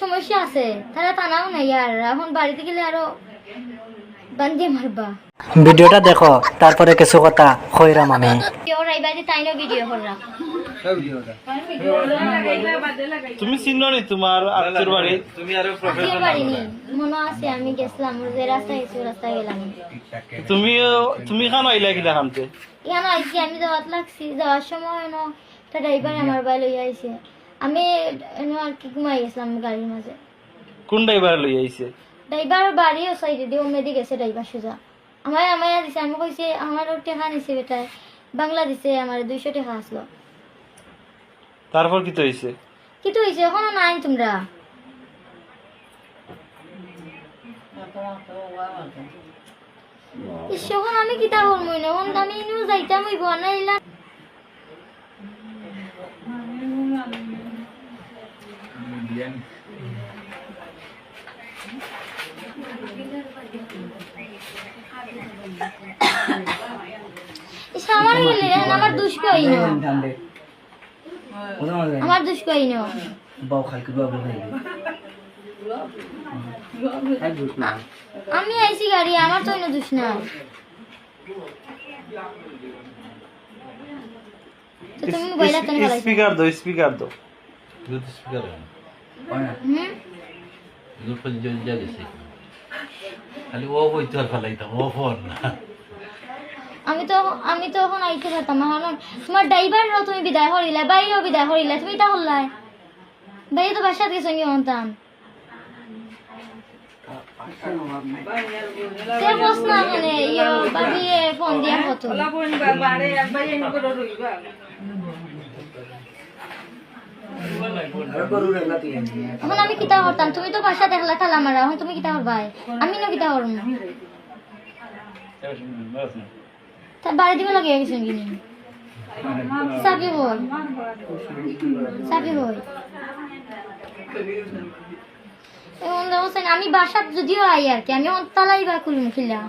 সমস্যা আছে। তারা টানাও নাই আর। এখন বাড়িতে গেলে আরও বান্ধিয়ে মারবা। ভিডিওটা দেখো তারপরে কিছু কথা কইরাম আমি ভিডিও করলাম তুমি চিনো নি তোমার আত্মীয় বাড়ি? আত্মীয় বাড়ি নেই। মনে আছে আমি গেছিলাম যে রাস্তায় গেছি ওই রাস্তায় গেলাম। তুমি তুমি খান আইলা কিলা খানতে এখানে আইছি? আমি যাওয়াত লাগছি যাওয়ার সময় একটা ড্রাইভার আমার বাড়ি লইয়া আইছে। আমি আর কি ঘুমাই গেছিলাম গাড়ির মাঝে কোন ড্রাইভার লই আইছে ড্রাইভার বাড়িও সাইডে দিয়ে মেদি গেছে ড্রাইভার সোজা। আমার আমার দিছে আমি কইছে আমার টেকা নিছে বেটায় বাংলা দিছে আমার দুইশো টাকা আসলো তারপর কি তো হইছে কিন্তু হয়েছে এখনও নাই তোমরা ইস, এখন আমি কিতা করব না এখন আমি ইনিও যাইতাম হইব না ইস, আমার এখন আমার দুষ কই না? আমার দুষ কই না? আমি আইছি গাড়ি আমার তো এনে দুষ না তুমি মোবাইল হাতে ফেলাইছো স্পিকার দো স্পিকার দো হুম খালি ও বইতে আর ফেলাইতাম ও ফোন না। আমি তো আমি তো এখন আইতে পারতাম না কারণ তোমার ড্রাইভার তুমি বিদায় করিলা বাইরেও বিদায় করিলা তুমি এটা করলাই বাইরে তো বাসাত গেছো আমি অন্তাম তে বস না মানে ইয়ে বাবি ফোন দিয়া কত। এখন আমি কিতা করতাম? তুমি তো বাসা দেখলা মারা, এখন তুমি কিতা করবাই? আমি না কিতা করম? তা বাড়ি দিব লাগে গেছেন কিনি হল এখন দেখছেন আমি বাসাত যদিও আই আর কি, আমি তালাই বা খিলা।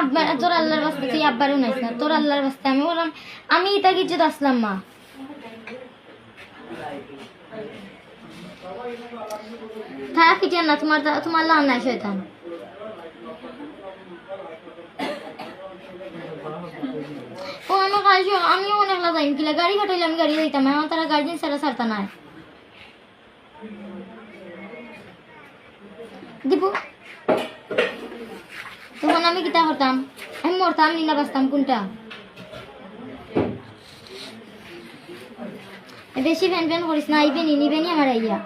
আব্বার তোর আল্লাহর বাস্তে তুই আব্বারও নাইস না, তোর আল্লাহর বাস্তে আমি বললাম, আমি ইতা কিছু আসলাম, মা? থাকা ফিটিয়ান না, তোমার তোমার লাল নাই শয়তান। ও, আমার গাড়ি আমিও অনেক লাগাইম কিলা গাড়ি কাটাইলে আমি গাড়ি যাইতাম আমার তারা গার্জেন ছাড়া ছাড়তা নাই। দিবু তখন আমি কিতা করতাম? আমি মরতাম নিনা বাঁচতাম কোনটা? বেশি ফ্যান ফ্যান করিস না আইবে নি নিবে নি আমার আইয়া।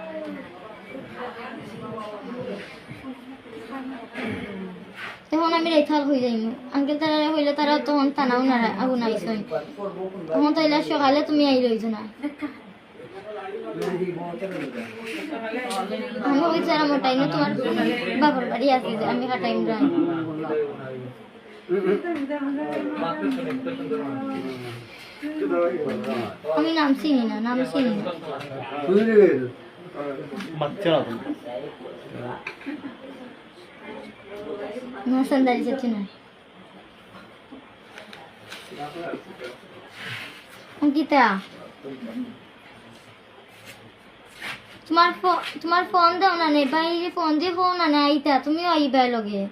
তখন আমি রেথাল হয়ে যাইম। আঙ্কেল তারা হইলে তারা তখন টানাও না আগুন আইসন তখন তাইলে সকালে তুমি আই রইছ না। আমি ওই যারা আমার টাইমে তোমার বাবার বাড়ি আছে যে আমি টাইম যাই আমি নাম চিনি না নাম চিনি না না আমার না অঙ্কিতা তোমার ফোন তোমার ফোন দাও না নে, বাইরে ফোন দিয়ে ফোন আনে, আইতা, তুমিও আইবা লগে।